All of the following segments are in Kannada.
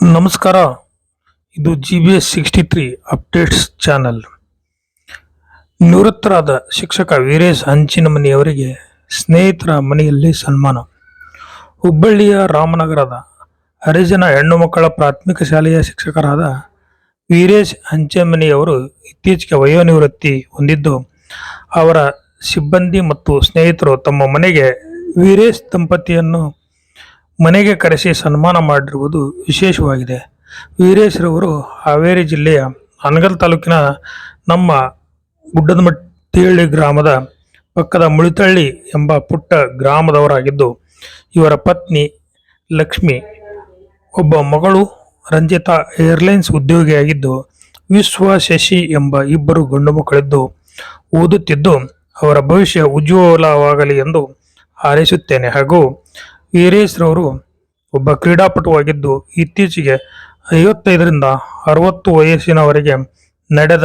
ನಮಸ್ಕಾರ. ಇದು G B S sixty three updates channel ನಿವೃತ್ತರಾದ ಶಿಕ್ಷಕ ವೀರೇಶ್ ಹಂಚಿನಮನಿಯವರಿಗೆ ಸ್ನೇಹಿತರ ಮನೆಯಲ್ಲಿ ಸನ್ಮಾನ. ಹುಬ್ಬಳ್ಳಿಯ ರಾಮನಗರದ ಹರಿಜನ ಹೆಣ್ಣು ಮಕ್ಕಳ ಪ್ರಾಥಮಿಕ ಶಾಲೆಯ ಶಿಕ್ಷಕರಾದ ವೀರೇಶ್ ಹಂಚಮನಿಯವರು ಇತ್ತೀಚೆಗೆ ವಯೋನಿವೃತ್ತಿ ಹೊಂದಿದ್ದು, ಅವರ ಸಿಬ್ಬಂದಿ ಮತ್ತು ಸ್ನೇಹಿತರು ತಮ್ಮ ಮನೆಗೆ ವೀರೇಶ್ ದಂಪತಿಯನ್ನು ಮನೆಗೆ ಕರೆಸಿ ಸನ್ಮಾನ ಮಾಡಿರುವುದು ವಿಶೇಷವಾಗಿದೆ. ವೀರೇಶ್ರವರು ಹಾವೇರಿ ಜಿಲ್ಲೆಯ ಅನಗಲ್ ತಾಲೂಕಿನ ನಮ್ಮ ಗುಡ್ಡದಮಟ್ಟಿಹಳ್ಳಿ ಗ್ರಾಮದ ಪಕ್ಕದ ಮುಳಿತಳ್ಳಿ ಎಂಬ ಪುಟ್ಟ ಗ್ರಾಮದವರಾಗಿದ್ದು, ಇವರ ಪತ್ನಿ ಲಕ್ಷ್ಮಿ, ಒಬ್ಬ ಮಗಳು ರಂಜಿತಾ ಏರ್ಲೈನ್ಸ್ ಉದ್ಯೋಗಿಯಾಗಿದ್ದು, ವಿಶ್ವ ಶಶಿ ಎಂಬ ಇಬ್ಬರು ಗಂಡು ಮಕ್ಕಳಿದ್ದು ಓದುತ್ತಿದ್ದು, ಅವರ ಭವಿಷ್ಯ ಉಜ್ವಲವಾಗಲಿ ಎಂದು ಹಾರೈಸುತ್ತೇನೆ. ಹಾಗೂ ವೀರೇಶ್ರವರು ಒಬ್ಬ ಕ್ರೀಡಾಪಟುವಾಗಿದ್ದು ಇತ್ತೀಚೆಗೆ ಐವತ್ತೈದರಿಂದ ಅರವತ್ತು ವಯಸ್ಸಿನವರೆಗೆ ನಡೆದ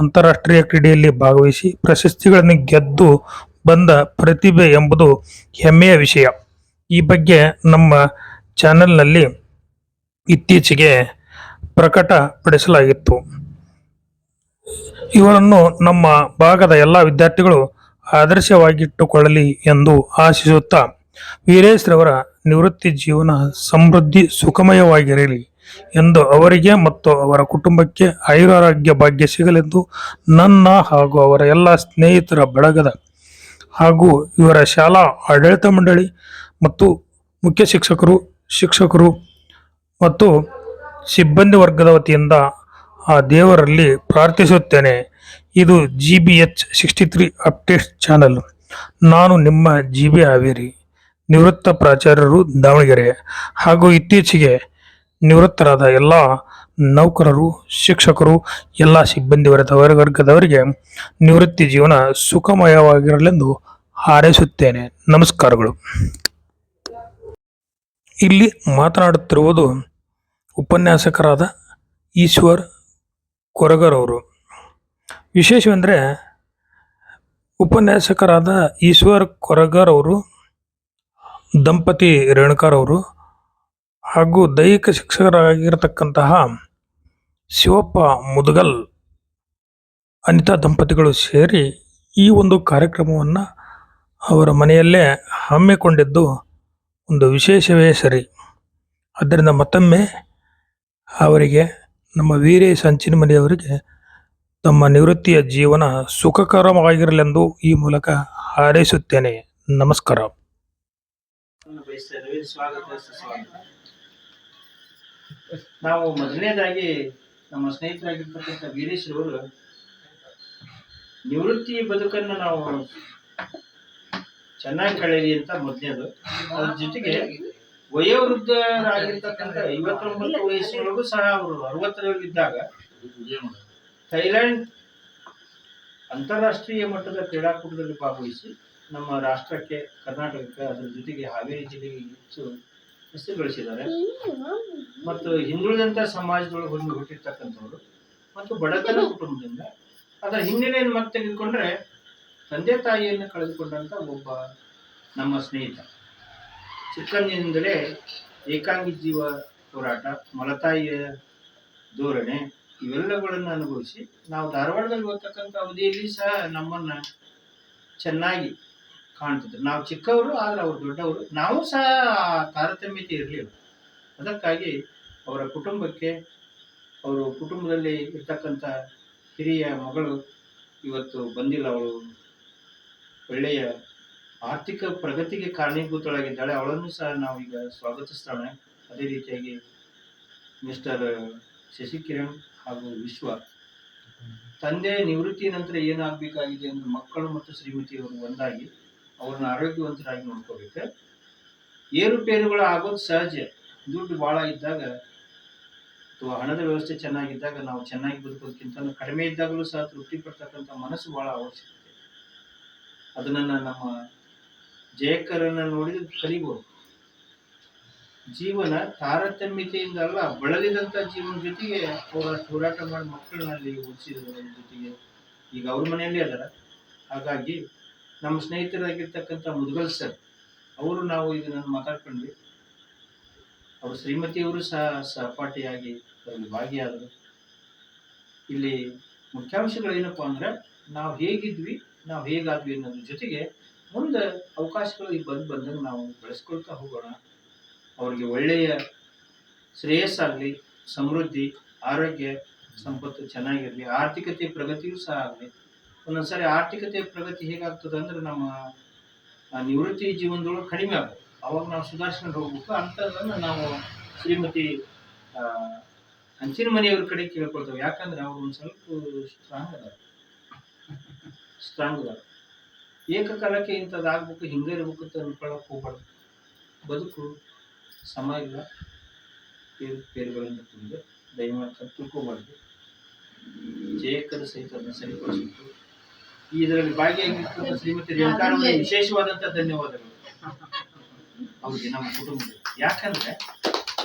ಅಂತಾರಾಷ್ಟ್ರೀಯ ಕ್ರೀಡೆಯಲ್ಲಿ ಭಾಗವಹಿಸಿ ಪ್ರಶಸ್ತಿಗಳನ್ನು ಗೆದ್ದು ಬಂದ ಪ್ರತಿಭೆ ಎಂಬುದು ಹೆಮ್ಮೆಯ ವಿಷಯ. ಈ ಬಗ್ಗೆ ನಮ್ಮ ಚಾನೆಲ್ನಲ್ಲಿ ಇತ್ತೀಚೆಗೆ ಪ್ರಕಟಪಡಿಸಲಾಗಿತ್ತು. ಇವರನ್ನು ನಮ್ಮ ಭಾಗದ ಎಲ್ಲ ವಿದ್ಯಾರ್ಥಿಗಳು ಆದರ್ಶವಾಗಿಟ್ಟುಕೊಳ್ಳಲಿ ಎಂದು ಆಶಿಸುತ್ತಾ ವೀರೇಶ್ರವರ ನಿವೃತ್ತಿ ಜೀವನ ಸಮೃದ್ಧಿ ಸುಖಮಯವಾಗಿರಲಿ ಎಂದು ಅವರಿಗೆ ಮತ್ತು ಅವರ ಕುಟುಂಬಕ್ಕೆ ಆಯುರಾರೋಗ್ಯ ಭಾಗ್ಯ ಸಿಗಲೆಂದು ನನ್ನ ಹಾಗೂ ಅವರ ಎಲ್ಲ ಸ್ನೇಹಿತರ ಬಳಗದ ಹಾಗೂ ಇವರ ಶಾಲಾ ಆಡಳಿತ ಮಂಡಳಿ ಮತ್ತು ಮುಖ್ಯ ಶಿಕ್ಷಕರು ಶಿಕ್ಷಕರು ಮತ್ತು ಸಿಬ್ಬಂದಿ ವರ್ಗದ ವತಿಯಿಂದ ಆ ದೇವರಲ್ಲಿ ಪ್ರಾರ್ಥಿಸುತ್ತೇನೆ. ಇದು G B H sixty three updates channel ನಾನು ನಿಮ್ಮ ಜಿ ಬಿ ಹಾವೇರಿ ನಿವೃತ್ತ ಪ್ರಾಚಾರ್ಯರು ದಾವಣಗೆರೆ ಹಾಗೂ ಇತ್ತೀಚೆಗೆ ನಿವೃತ್ತರಾದ ಎಲ್ಲ ನೌಕರರು, ಶಿಕ್ಷಕರು, ಎಲ್ಲ ಸಿಬ್ಬಂದಿ ವರ್ಗದ ವರ್ಗದವರಿಗೆ ನಿವೃತ್ತಿ ಜೀವನ ಸುಖಮಯವಾಗಿರಲೆಂದು ಹಾರೈಸುತ್ತೇನೆ. ನಮಸ್ಕಾರಗಳು. ಇಲ್ಲಿ ಮಾತನಾಡುತ್ತಿರುವುದು ಉಪನ್ಯಾಸಕರಾದ ಈಶ್ವರ್ ಕೊರಗರವರು. ವಿಶೇಷವೆಂದರೆ ಉಪನ್ಯಾಸಕರಾದ ಈಶ್ವರ್ ಕೊರಗರ್ ಅವರು ದಂಪತಿ ರೇಣುಕಾರ್ ಅವರು ಹಾಗೂ ದೈಹಿಕ ಶಿಕ್ಷಕರಾಗಿರತಕ್ಕಂತಹ ಶಿವಪ್ಪ ಮುದಗಲ್, ಅನಿತಾ ದಂಪತಿಗಳು ಸೇರಿ ಈ ಒಂದು ಕಾರ್ಯಕ್ರಮವನ್ನು ಅವರ ಮನೆಯಲ್ಲೇ ಹಮ್ಮಿಕೊಂಡಿದ್ದು ಒಂದು ವಿಶೇಷವೇ ಸರಿ. ಆದ್ದರಿಂದ ಮತ್ತೊಮ್ಮೆ ಅವರಿಗೆ, ನಮ್ಮ ವೀರೇಶ್ ಹಂಚಿನಮನೆಯವರಿಗೆ ತಮ್ಮ ನಿವೃತ್ತಿಯ ಜೀವನ ಸುಖಕರವಾಗಿರಲೆಂದು ಈ ಮೂಲಕ ಹಾರೈಸುತ್ತೇನೆ. ನಮಸ್ಕಾರ. ಬಯಸ್ತಾ ಇದ್ದೀವಿ. ಸ್ವಾಗತ ಸುಸ್ವಾಗತ ನಾವು ಮೊದಲನೇದಾಗಿ ನಮ್ಮ ಸ್ನೇಹಿತರಾಗಿರ್ತಕ್ಕಂಥ ವೀರೇಶ್ ಅವರು ನಿವೃತ್ತಿ ಬದುಕನ್ನು ನಾವು ಚೆನ್ನಾಗಿ ಕಳೆಯಲಿ ಅಂತ ಮೊದಲನೇದು. ಅದ್ರ ಜೊತೆಗೆ ವಯೋವೃದ್ಧರಾಗಿರ್ತಕ್ಕಂಥ ಐವತ್ತೊಂಬತ್ತು ವಯಸ್ಸಿನೊಳಗೂ ಸಹ ಅವರು ಅರವತ್ತರಲ್ಲಿದ್ದಾಗ ಥೈಲ್ಯಾಂಡ್ ಅಂತಾರಾಷ್ಟ್ರೀಯ ಮಟ್ಟದ ಕ್ರೀಡಾಕೂಟದಲ್ಲಿ ಭಾಗವಹಿಸಿ ನಮ್ಮ ರಾಷ್ಟ್ರಕ್ಕೆ ಕರ್ನಾಟಕಕ್ಕೆ ಅದರ ಜೊತೆಗೆ ಹಾವೇರಿ ಜಿಲ್ಲೆಗೆ ಹೆಚ್ಚು ಹೆಸರು ಗಳಿಸಿದ್ದಾರೆ. ಮತ್ತು ಹಿಂದುಳಿದಂಥ ಸಮಾಜದೊಳಗೆ ಬಂದು ಹುಟ್ಟಿರ್ತಕ್ಕಂಥವ್ರು ಮತ್ತು ಬಡತನ ಕುಟುಂಬದಿಂದ ಅದರ ಹಿನ್ನೆಲೆಯನ್ನು ಮತ್ತೆ ತೆಗೆದುಕೊಂಡ್ರೆ ತಂದೆ ತಾಯಿಯನ್ನು ಕಳೆದುಕೊಂಡಂಥ ಒಬ್ಬ ನಮ್ಮ ಸ್ನೇಹಿತ. ಚಿಕ್ಕಂದಿನಿಂದಲೇ ಏಕಾಂಗಿ ಜೀವ ಹೋರಾಟ, ಮಲತಾಯಿಯ ಧೋರಣೆ ಇವೆಲ್ಲಗಳನ್ನು ಅನುಭವಿಸಿ ನಾವು ಧಾರವಾಡದಲ್ಲಿ ಓದ್ತಕ್ಕಂಥ ಅವಧಿಯಲ್ಲಿ ಸಹ ನಮ್ಮನ್ನ ಚೆನ್ನಾಗಿ ಕಾಣ್ತಿದ್ರು ನಾವು ಚಿಕ್ಕವರು, ಆದ್ರೆ ಅವ್ರು ದೊಡ್ಡವರು. ನಾವು ಸಹ ತಾರತಮ್ಯತೆ ಇರಲಿಲ್ಲ. ಅದಕ್ಕಾಗಿ ಅವರ ಕುಟುಂಬಕ್ಕೆ, ಅವರು ಕುಟುಂಬದಲ್ಲಿ ಇರ್ತಕ್ಕಂಥ ಹಿರಿಯ ಮಗಳು ಇವತ್ತು ಬಂದಿಲ್ಲ. ಅವಳು ಒಳ್ಳೆಯ ಆರ್ಥಿಕ ಪ್ರಗತಿಗೆ ಕಾರಣೀಭೂತಳಾಗಿದ್ದಾಳೆ. ಅವಳನ್ನು ಸಹ ನಾವು ಈಗ ಸ್ವಾಗತಿಸ್ತಾಳೆ ಅದೇ ರೀತಿಯಾಗಿ ಮಿಸ್ಟರ್ ಶಶಿಕಿರಣ್ ಹಾಗೂ ವಿಶ್ವ ತಂದೆ ನಿವೃತ್ತಿ ನಂತರ ಏನಾಗಬೇಕಾಗಿದೆ ಅಂದರೆ ಮಕ್ಕಳು ಮತ್ತು ಶ್ರೀಮತಿಯವರು ಒಂದಾಗಿ ಅವ್ರನ್ನ ಆರೋಗ್ಯವಂತರಾಗಿ ನೋಡ್ಕೋಬೇಕು ಏರುಪೇರುಗಳು ಆಗೋದು ಸಹಜ. ದುಡ್ಡು ಭಾಳ ಇದ್ದಾಗ ಅಥವಾ ಹಣದ ವ್ಯವಸ್ಥೆ ಚೆನ್ನಾಗಿದ್ದಾಗ ನಾವು ಚೆನ್ನಾಗಿ ಬದುಕೋದಕ್ಕಿಂತ ಕಡಿಮೆ ಇದ್ದಾಗಲೂ ಸಹ ತೃಪ್ತಿ ಪಡ್ತಕ್ಕಂಥ ಮನಸ್ಸು ಭಾಳ ಅವಶ್ಯಕತೆ. ಅದನ್ನ ನಮ್ಮ ಜಯಕರನ್ನ ನೋಡಿದ್ರೆ ಕಲಿಬೋದು. ಜೀವನ ತಾರತಮ್ಯತೆಯಿಂದ ಅಲ್ಲ, ಬಳಲಿದಂಥ ಜೀವನ ಜೊತೆಗೆ ಅವರ ಹೋರಾಟ ಮಾಡಿ ಮಕ್ಕಳನ್ನ ಅಲ್ಲಿ ಓದಿಸಿದ್ರ ಜೊತೆಗೆ ಈಗ ಅವ್ರ ಮನೆಯಲ್ಲಿ ಅದರ. ಹಾಗಾಗಿ ನಮ್ಮ ಸ್ನೇಹಿತರಾಗಿರ್ತಕ್ಕಂಥ ಮುದ್ಗಲ್ ಸರ್, ಅವರು ನಾವು ಇದನ್ನ ಮಾತಾಡ್ಕೊಂಡ್ವಿ. ಅವರು ಶ್ರೀಮತಿಯವರು ಸಹ ಸಹಪಾಠಿಯಾಗಿ ಅದರಲ್ಲಿ ಭಾಗಿಯಾದರು. ಇಲ್ಲಿ ಮುಖ್ಯಾಂಶಗಳು ಏನಪ್ಪಾ ಅಂದ್ರೆ, ನಾವು ಹೇಗಿದ್ವಿ, ನಾವು ಹೇಗಾದ್ವಿ ಅನ್ನೋದ್ರ ಜೊತೆಗೆ ಮುಂದೆ ಅವಕಾಶಗಳು ಈಗ ಬಂದು ಬಂದಂಗೆ ನಾವು ಬೆಳೆಸ್ಕೊಳ್ತಾ ಹೋಗೋಣ. ಅವರಿಗೆ ಒಳ್ಳೆಯ ಶ್ರೇಯಸ್ಸಾಗಲಿ, ಸಮೃದ್ಧಿ, ಆರೋಗ್ಯ, ಸಂಪತ್ತು ಚೆನ್ನಾಗಿರಲಿ, ಆರ್ಥಿಕತೆ, ಪ್ರಗತಿಯೂ ಸಹ ಆಗಲಿ. ಒಂದೊಂದ್ಸರಿ ಆರ್ಥಿಕತೆ ಪ್ರಗತಿ ಹೇಗಾಗ್ತದೆ ಅಂದ್ರೆ ನಮ್ಮ ನಿವೃತ್ತಿ ಜೀವನದೊಳಗೆ ಕಡಿಮೆ ಆಗುತ್ತೆ ಅವಾಗ ನಾವು ಸುಧಾರಿಸ್ಕೊಂಡು ಹೋಗ್ಬೇಕು. ಅಂತದನ್ನ ನಾವು ಶ್ರೀಮತಿ ಹಂಚಿನ ಮನೆಯವ್ರ ಕಡೆ ಕೇಳ್ಕೊಳ್ತೇವೆ. ಯಾಕಂದ್ರೆ ಅವ್ರು ಒಂದು ಸ್ವಲ್ಪ ಸ್ಟ್ರಾಂಗ್ ಅದಾರ ಸ್ಟ್ರಾಂಗ್ ಅದ ಏಕಕಾಲಕ್ಕೆ ಇಂಥದ್ದು ಆಗ್ಬೇಕು, ಹಿಂಗೆ ಇರ್ಬೇಕು ಅಂತ ಅನ್ಕೊಳಕ್ ಹೋಗ್ಬಾರ್ದು. ಬದುಕು ಸಮ ಇಲ್ಲ ಪೇರು ಪೇರುಗಳಿಂದ ತುಂಬಿದೆ. ದಯಮಾಡಿ ತಿಳ್ಕೊಬಾರ್ದು. ಜಯಕರ ಸಹಿತ ಅದನ್ನು ಸರಿಪಡಿಸಿತ್ತು ಇದರಲ್ಲಿ ಭಾಗಿಯಾಗಿರ್ತಕ್ಕಂಥ ಶ್ರೀಮತಿ ರೇಣುಕಾರವರಿಗೆ ವಿಶೇಷವಾದಂಥ ಧನ್ಯವಾದಗಳು. ಅವ್ರಿಗೆ ನಮ್ಮ ಕುಟುಂಬ ಯಾಕಂದ್ರೆ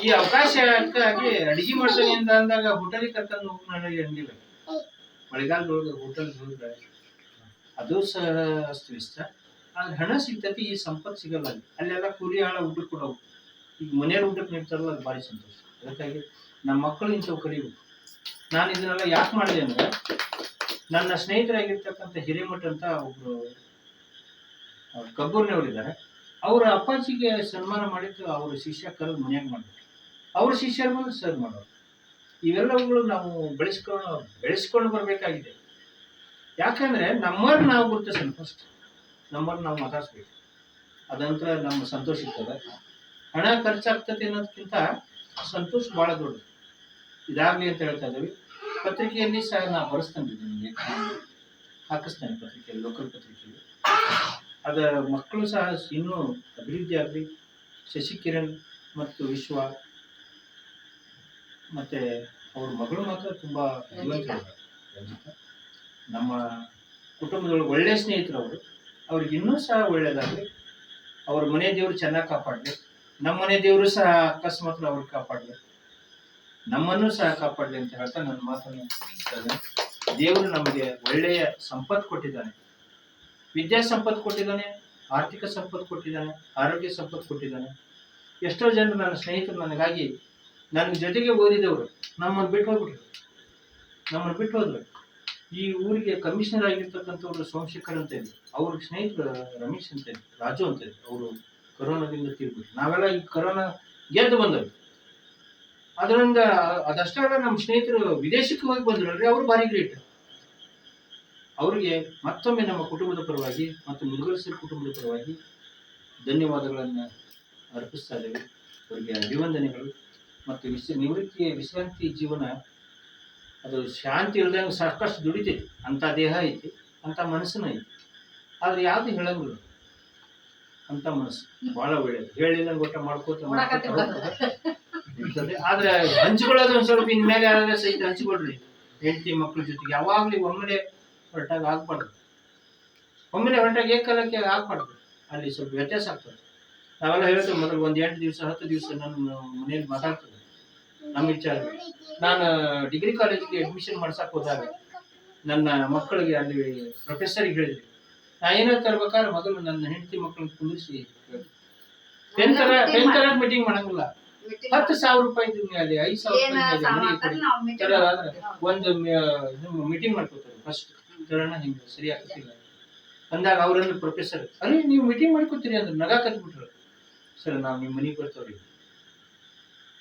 ಈ ಅವಕಾಶಕ್ಕಾಗಿ ಅಡಿಗೆ ಮಾಡ್ತೀನಿ ಅಂತ ಅಂದಾಗ ಹೋಟೆಲಿಗೆ ಕರ್ಕೊಂಡು ಹೋಗಿ ನನಗೆ ಹಂಗಿಲ್ಲ. ಮಳೆಗಾಲದೊಳಗೆ ಹೋಟೆಲ್ ಹೋದ್ರೆ ಅದು ಸಹ ಇಷ್ಟ. ಆದ್ರೆ ಹಣ ಸಿಗ್ತೈತಿ ಈ ಸಂಪತ್ತು ಸಿಗಲ್ಲ ಅಲ್ಲಿ. ಅಲ್ಲೆಲ್ಲ ಕೂಲಿ ಆಳ ಊಟಕ್ಕೆ ಕೊಡೋವು ಈಗ ಮನೆಯವ್ರ ಊಟಕ್ಕೆ ನೀಡ್ತಾರಲ್ಲ ಅದು ಭಾರಿ ಸಂತೋಷ. ಅದಕ್ಕಾಗಿ ನಮ್ಮ ಮಕ್ಕಳು ಇಂಥವು ಕಲಿಬೇಕು. ನಾನು ಇದನ್ನೆಲ್ಲ ಯಾಕೆ ಮಾಡಿದೆ ಅಂದ್ರೆ ನನ್ನ ಸ್ನೇಹಿತರಾಗಿರ್ತಕ್ಕಂಥ ಹಿರೇಮಠ ಅಂತ ಒಬ್ರು ಕಬ್ಬೂರ್ನವರಿದ್ದಾರೆ. ಅವರ ಅಪ್ಪಾಜಿಗೆ ಸನ್ಮಾನ ಮಾಡಿದ್ದು ಅವರ ಶಿಷ್ಯ ಕರೆದು ಮನೆಯಾಗ ಮಾಡಿದ್ರು ಅವ್ರ ಶಿಷ್ಯರ ಮೇಲೆ ಸರ್ ಮಾಡೋರು. ಇವೆಲ್ಲವುಗಳು ನಾವು ಬೆಳೆಸ್ಕೊಂಡು ಬೆಳೆಸ್ಕೊಂಡು ಬರಬೇಕಾಗಿದೆ. ಯಾಕಂದ್ರೆ ನಮ್ಮವ್ರು ನಾವು ಗುರುತಿಸೋಣ ಫಸ್ಟ್ ನಮ್ಮವ್ರು ನಾವು ಮಾತಾಡ್ಸ್ಬೇಕು. ಅದಂತರ ನಮ್ಮ ಸಂತೋಷ ಇರ್ತದೆ. ಹಣ ಖರ್ಚಾಗ್ತದೆ ಅನ್ನೋದಕ್ಕಿಂತ ಸಂತೋಷ ಭಾಳ ದೊಡ್ಡದು. ಇದಾಗಲಿ ಅಂತ ಹೇಳ್ತಾ ಇದ್ದೀವಿ. ಪತ್ರಿಕೆಯಲ್ಲಿ ಸಹ ನಾ ಬರೆಸ್ತೇನೆ ನಿಮಗೆ. ಹಾಕಿಸ್ತೇನೆ ಪತ್ರಿಕೆಯಲ್ಲಿ ಲೋಕಲ್ ಪತ್ರಿಕೆಯಲ್ಲಿ. ಅದ ಮಕ್ಕಳು ಸಹ ಇನ್ನೂ ಅಭಿವೃದ್ಧಿ ಆಗಲಿ. ಶಶಿಕಿರಣ್ ಮತ್ತು ವಿಶ್ವ ಮತ್ತೆ ಅವ್ರ ಮಗಳು ಮಾತ್ರ ತುಂಬಾ ನಮ್ಮ ಕುಟುಂಬದೊಳಗೆ ಒಳ್ಳೆಯ ಸ್ನೇಹಿತರು ಅವರು. ಅವ್ರಿಗೆ ಇನ್ನೂ ಸಹ ಒಳ್ಳೇದಾಗಲಿ. ಅವ್ರ ಮನೆ ದೇವರು ಚೆನ್ನಾಗಿ ಕಾಪಾಡಲಿ. ನಮ್ಮ ಮನೆ ದೇವರು ಸಹ ಅಕಸ್ಮಾತ್ ಅವ್ರಿಗೆ ಕಾಪಾಡಲಿ. ನಮ್ಮನ್ನು ಸಹ ಕಾಪಾಡಲಿ ಅಂತ ಹೇಳ್ತಾ ನನ್ನ ಮಾತನ್ನು. ದೇವರು ನಮಗೆ ಒಳ್ಳೆಯ ಸಂಪತ್ತು ಕೊಟ್ಟಿದ್ದಾನೆ. ವಿದ್ಯಾ ಸಂಪತ್ತು ಕೊಟ್ಟಿದ್ದಾನೆ, ಆರ್ಥಿಕ ಸಂಪತ್ತು ಕೊಟ್ಟಿದ್ದಾನೆ, ಆರೋಗ್ಯ ಸಂಪತ್ತು ಕೊಟ್ಟಿದ್ದಾನೆ. ಎಷ್ಟೋ ಜನರು ನನ್ನ ಸ್ನೇಹಿತರು ನನಗಾಗಿ ನನ್ನ ಜೊತೆಗೆ ಓದಿದವರು, ನಮ್ಮನ್ನು ಬಿಟ್ಟು ಹೋಗ್ಬಿಟ್ರು ನಮ್ಮನ್ನು ಬಿಟ್ಟು ಹೋದ್ರು ಈ ಊರಿಗೆ ಕಮಿಷನರ್ ಆಗಿರ್ತಕ್ಕಂಥವ್ರು ಸೋಮಶೇಖರ್ ಅಂತ ಇದ್ರು. ಅವ್ರ ಸ್ನೇಹಿತರು ರಮೇಶ್ ಅಂತ ಇದ್ರು, ರಾಜು ಅಂತ ಇದ್ರು. ಅವರು ಕೊರೋನಾದಿಂದ ತೀರ್ಬಿಟ್ರು ನಾವೆಲ್ಲ ಈ ಕೊರೋನಾ ಗೆದ್ದು ಬಂದವು ಅದರಿಂದ ಅದಷ್ಟೇ ಅಲ್ಲ ನಮ್ಮ ಸ್ನೇಹಿತರು ವಿದೇಶಕ್ಕೆ ಹೋಗಿ ಬಂದ್ರಲ್ರಿ ಅವರು ಭಾರಿ ಗ್ರೇಟ್ ಅವರಿಗೆ ಮತ್ತೊಮ್ಮೆ ನಮ್ಮ ಕುಟುಂಬದ ಪರವಾಗಿ ಮತ್ತು ಮುದುಗರಸರ ಕುಟುಂಬದ ಪರವಾಗಿ ಧನ್ಯವಾದಗಳನ್ನು ಅರ್ಪಿಸ್ತಾ ಇದ್ದೇವೆ. ಅವರಿಗೆ ಅಭಿವಂದನೆಗಳು ಮತ್ತು ವಿಶ್ ನಿವೃತ್ತಿಯ ವಿಶ್ರಾಂತಿ ಜೀವನ ಅದು ಶಾಂತಿ ಇಲ್ದಂಗೆ ಸಾಕಷ್ಟು ದುಡಿತೈತಿ. ಅಂಥ ದೇಹ ಐತಿ ಅಂಥ ಮನಸ್ಸಿನ ಐತಿ. ಆದ್ರೆ ಯಾವುದು ಹೇಳಂಗಿಲ್ಲ. ಅಂತ ಮನಸ್ಸು. ಭಾಳ ಒಳ್ಳೇದು. ಹೇಳಿಲ್ಲ ಗೊತ್ತ ಮಾಡ್ಕೋತ. ಆದ್ರೆ ಹಂಚ್ಕೊಳ್ಳೋದು ಒಂದ್ ಸ್ವಲ್ಪ ಇನ್ಮೇಲೆ ಯಾರಾದ್ರೆ ಸಹಿತ ಹಂಚ್ಕೊಳ್ರಿ. ಹೆಂಡತಿ ಮಕ್ಕಳ ಜೊತೆಗೆ ಯಾವಾಗ್ಲೂ ಒಮ್ಮೆಲೆ ಹೊರಟಾಗ ಆಗ್ಬಾರ್ದು. ಒಮ್ಮೆಲೆ ಹೊರಟಾಗ ಏಕಾಲಕ್ಕೆ ಆಗ್ಬಾರ್ದು. ಅಲ್ಲಿ ಸ್ವಲ್ಪ ವ್ಯತ್ಯಾಸ ಆಗ್ತದೆ. ನಾವೆಲ್ಲ ಹೇಳ್ತೇವೆ ಮೊದಲು ಒಂದು ಎಂಟು ದಿವಸ ಹತ್ತು ದಿವಸ ನನ್ನ ಮನೇಲಿ ಮಾತಾಡ್ತದೆ ನಮ್ಮ ವಿಚಾರ. ನಾನು ಡಿಗ್ರಿ ಕಾಲೇಜಿಗೆ ಅಡ್ಮಿಷನ್ ಮಾಡ್ಸಕ್ ಹೋದಾಗ ನನ್ನ ಮಕ್ಕಳಿಗೆ ಅಲ್ಲಿ ಪ್ರೊಫೆಸರ್ಗೆ ಹೇಳಿದೆ. ನಾ ಏನೋ ತರ್ಬೇಕಾದ್ರೆ ಮೊದಲು ನನ್ನ ಹೆಂಡತಿ ಮಕ್ಕಳನ್ನ ಕುಂದಿರಿಸಿ. ಟೆಂತ್ ತರ ಮೀಟಿಂಗ್ ಮಾಡಂಗಿಲ್ಲ. ಹತ್ತು ಸಾವಿರ ರೂಪಾಯಿ ಮೇಲೆ ಐದು ಸಾವಿರ ಒಂದು ಮೀಟಿಂಗ್ ಮಾಡ್ಕೋತಾರೆ ಫಸ್ಟ್ ತರೋಣ ಹಿಂಗೆ ಸರಿ ಆಗ್ತಿಲ್ಲ. ಅಂದಾಗ ಅವರನ್ನು ಪ್ರೊಫೆಸರ್ ಅರೆ ನೀವು ಮೀಟಿಂಗ್ ಮಾಡ್ಕೋತೀರಿ ಅಂದ್ರೆ ನಗ ಕತ್ಬಿಟ್ರು ಸರ್ ನಾವು ನಿಮ್ಮ ಮನೆಗೆ ಬರ್ತವ್ರಿ.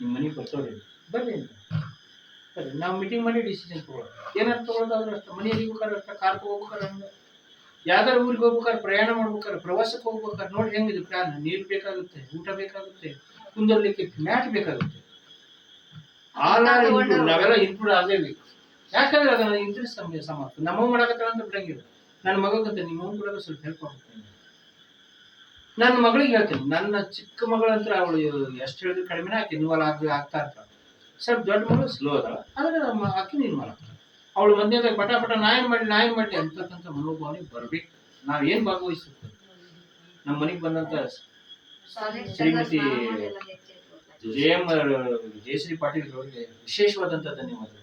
ನಿಮ್ಮ ಮನೆಗೆ ಬರ್ತವ್ರಿ. ಬರ್ರಿ ಅಂತ ಸರಿ ನಾವು ಮೀಟಿಂಗ್ ಮಾಡಿ ಡಿಸಿಷನ್ ತಗೊಳ್ಳೋಣ ಏನಾರು ತಗೊಳ್ಳೋದಾದ್ರೆ ಅಷ್ಟು. ಮನೆಯಲ್ಲಿ ಹೋಗ್ಬೇಕಾದ್ರೆ ಅಷ್ಟ ಕಾರ್ ಯಾವ್ದಾರು ಊರಿಗೆ ಹೋಗ್ಬೇಕಾದ್ರೆ ಪ್ರಯಾಣ ಮಾಡ್ಬೇಕಾದ್ರೆ ಪ್ರವಾಸಕ್ಕೆ ಹೋಗ್ಬೇಕಾದ್ರೆ ನೋಡಿ ಹೆಂಗಿದೆ ಪ್ಲಾನ್ ನೀರು ಬೇಕಾಗುತ್ತೆ ಊಟ ಬೇಕಾಗುತ್ತೆ ಕುಂದರ್ಲಿಕ್ಕೆ ಮ್ಯಾಟ್ ಬೇಕಾಗುತ್ತೆ. ನಾವೆಲ್ಲ ಇನ್ಕ್ಲೂಡ್ ಆಗಲೇಬೇಕು ಯಾಕಂದ್ರೆ ಅದನ್ನ ಇಂಟ್ರೆಸ್ಟ್ ಸಮಯ ಸಮ ನಮ್ಮ ಮಾಡಕತ್ತಾಳ ಅಂತ ಬಿಡಂಗಿಲ್ಲ. ನನ್ನ ಮಗಂತ ನಿಮ್ಮ ಕೂಡ ಸ್ವಲ್ಪ ಹೆಲ್ಪ್ ಆಗುತ್ತೆ. ನನ್ನ ಮಗಳಿಗೆ ಹೇಳ್ತೀನಿ. ನನ್ನ ಚಿಕ್ಕ ಮಗಳಂತ್ರ ಅವಳು ಎಷ್ಟು ಹೇಳಿದ್ರು ಕಡಿಮೆನೇ ಆಕೆ ಇನ್ವಾಲ್ವ್ ಆಗಿ ಆಗ್ತಾ ಇರ್ತಾಳೆ ಸ್ವಲ್ಪ ದೊಡ್ಡ ಮಗಳು ಸ್ಲೋ ಅದಾಳ. ಆದ್ರೆ ನಮ್ಮ ಆಕೆ ಇನ್ವಾಲ್ವ್ ಆಗ್ತಾಳೆ ಅವಳು ಬಂದಿದ್ದ ಪಟ ಪಟ ನಾ ಏನ್ ಮಾಡಿ ನಾ ಮಾಡಿ ಅಂತಕ್ಕಂಥ ಮನೋಭಾವನೆ ಬರ್ಬೇಕು. ನಾವ್ ಏನ್ ಭಾಗವಹಿಸುತ್ತೇವೆ? ನಮ್ಮ ಮನೆಗೆ ಬಂದಂತ ಶ್ರೀಮತಿ ಜಯಮ್ಮ ಎಂ ಜಯಶ್ರೀ ಪಾಟೀಲ್ ಅವರಿಗೆ ವಿಶೇಷವಾದಂತ ಧನ್ಯವಾದಗಳು